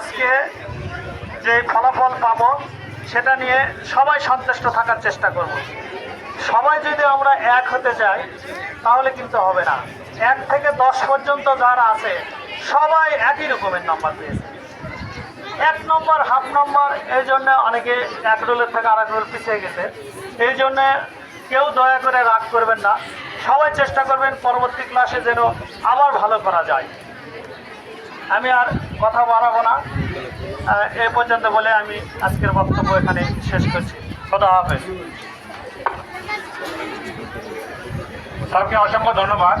আজকে যে ফলাফল পাবো, সেটা নিয়ে সবাই সন্তুষ্ট থাকার চেষ্টা করব। সবাই যদি আমরা এক হতে চাই, তাহলে কিন্তু হবে না। এক থেকে দশ পর্যন্ত যারা আছে, সবাই একই রকমের নাম্বার পেয়েছে। এক নম্বর হাফ নম্বর এই জন্য অনেকে এক রোলের থেকে আরেক রোল পিছিয়ে গেছে। এই জন্যে কেউ দয়া করে রাগ করবেন না। সবাই চেষ্টা করবেন পরবর্তী ক্লাসে যেন আবার ভালো করা যায়। আমি আর কথা বাড়াবো না। এ পর্যন্ত বলে আমি আজকের বক্তব্য এখানে শেষ করছি। খোদা হবে সবকে অসংখ্য ধন্যবাদ।